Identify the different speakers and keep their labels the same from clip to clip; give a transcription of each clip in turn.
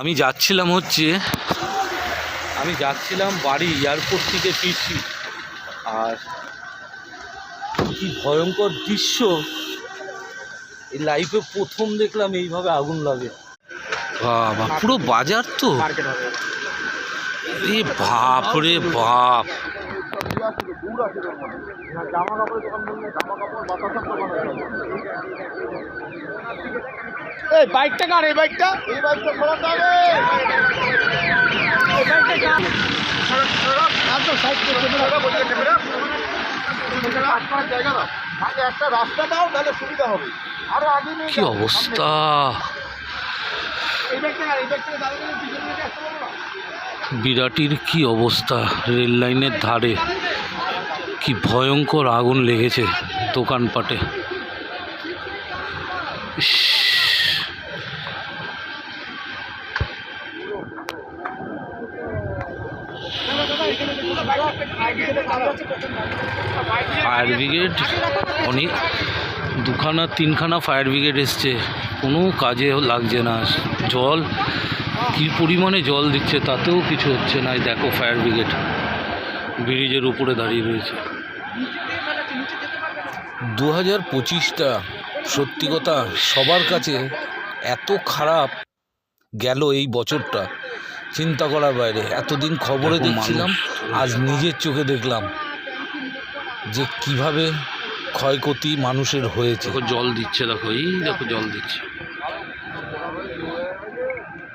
Speaker 1: আমি যাচ্ছিলাম হচ্ছে আমি যাচ্ছিলাম বাড়ি এয়ারপোর্ট থেকে ফিরছি। আর কি ভয়ঙ্কর দৃশ্য। এই লাইফে প্রথম দেখলাম এইভাবে আগুন লাগে। বাবা পুরো বাজার তো? এ বাপ রে বাপ।
Speaker 2: এই বাইকটা কার এই বাইকটা? এই বাইকটা সরাতে হবে এই বাইকটা কার? হবে।
Speaker 1: কি অবস্থা?
Speaker 2: এই বাইকটা কার? এই বাইকটা দিকে আসতে পারব? না
Speaker 1: বিরাটির কি অবস্থা? রেল লাইনের ধারে। কি ভয়ঙ্কর আগুন লেগেছে দোকানপাটে। ফায়ার ব্রিগেড, অনেক। দুখানা, তিনখানা ফায়ার ব্রিগেড এসছে। কোনো কাজে লাগছে না। জল, কি পরিমাণে জল দিচ্ছে তাতেও কিছু হচ্ছে না। দেখো ফায়ার ব্রিগেড। ব্রিজের উপরে দাঁড়িয়ে রয়েছে। দু হাজার পঁচিশটা সত্যি কথা সবার কাছে এত খারাপ গেল এই বছরটা। চিন্তা করার বাইরে এতদিন খবরে দেখছিলাম আজ নিজের চোখে দেখলাম যে কীভাবে ক্ষয়ক্ষতি মানুষের হয়েছে। দেখো জল দিচ্ছে দেখো এই দেখো জল দিচ্ছে।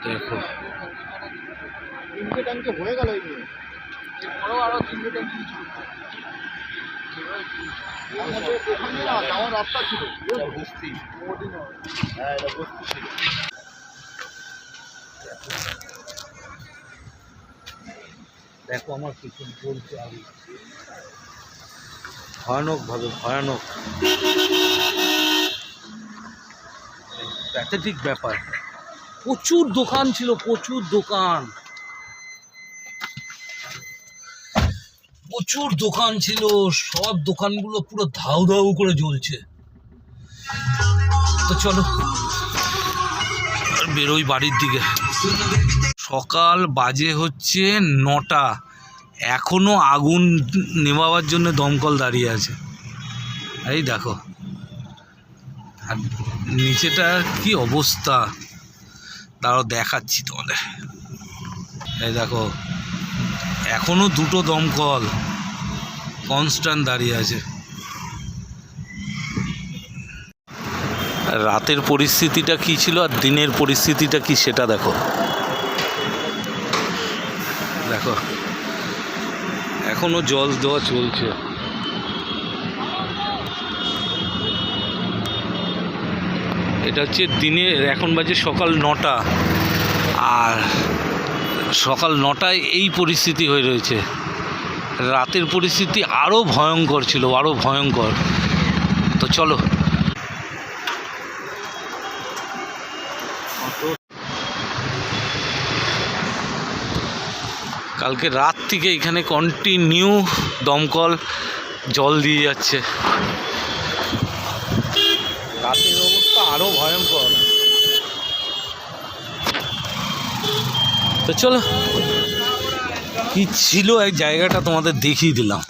Speaker 1: দেখো।
Speaker 2: হয়ে গেল
Speaker 1: দেখো আমার কিছু চলছে আমি ভয়ানক ভাবে, ভয়ানক। প্যাথেটিক ব্যাপার। প্রচুর দোকান ছিল, প্রচুর দোকান। প্রচুর দোকান ছিল, সব দোকানগুলো পুরো ধাউ ধাউ করে জ্বলছে। তো চলো বেরোই বাড়ির দিকে। সকাল বাজে হচ্ছে নটা। এখনও আগুন নেভাবার জন্য দমকল দাঁড়িয়ে আছে। এই দেখো, আর নিচেটা কি অবস্থা? তারও দেখাচ্ছি তোমাদের। এই দেখো এখনও দুটো দমকল কনস্ট্যান্ট দাঁড়িয়ে আছে। রাতের পরিস্থিতিটা কি ছিল আর দিনের পরিস্থিতিটা কি সেটা দেখো। দেখো এখনও জল দেওয়া চলছে। এটা হচ্ছে দিনের এখন বাজে সকাল নটা। আর সকাল নটায় এই পরিস্থিতি হয়ে রয়েছে। রাতের পরিস্থিতি আরও ভয়ঙ্কর ছিল আরও ভয়ঙ্কর। তো চলো। কালকে রাত থেকে এখানে কন্টিনিউ দমকল, জল দিয়ে যাচ্ছে। রাতের অবস্থা আরও ভয়ঙ্কর। তো চলো। কি ছিল এই জায়গাটা তোমাদের দেখিয়ে দিলাম।